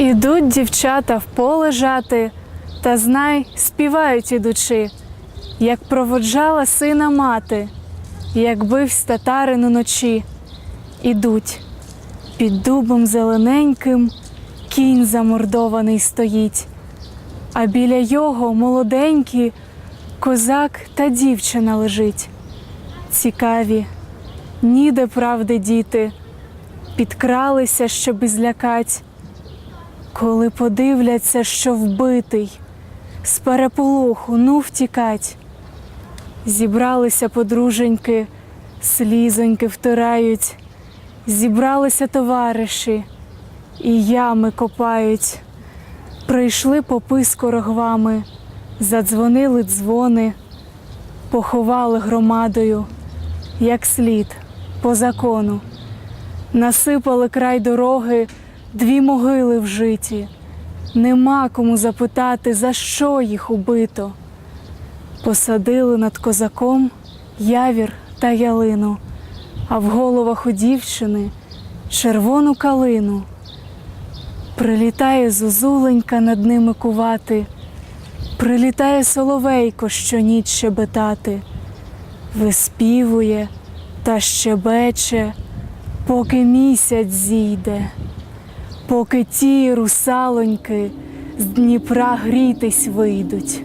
Ідуть дівчата в поле жати, та знай, співають ідучи, як проводжала сина мати, як бивсь татарин уночі. Ідуть під дубом зелененьким кінь замордований стоїть, а біля його молоденькі козак та дівчина лежить. Цікаві, ніде правди діти, підкралися, щоби злякать. Коли подивляться, що вбитий, з переполоху ну втікать. Зібралися подруженьки, слізоньки втирають, зібралися товариші, і ями копають. Прийшли попи з корогвами, задзвонили дзвони, поховали громадою, як слід, по закону. Насипали край дороги дві могили вжиті. Нема кому запитати, за що їх убито. Посадили над козаком явір та ялину, а в головах у дівчини червону калину. Прилітає зозуленька над ними кувати, прилітає соловейко щоніч щебетати, виспівує та щебече, поки місяць зійде, поки ті русалоньки з Дніпра грітись вийдуть.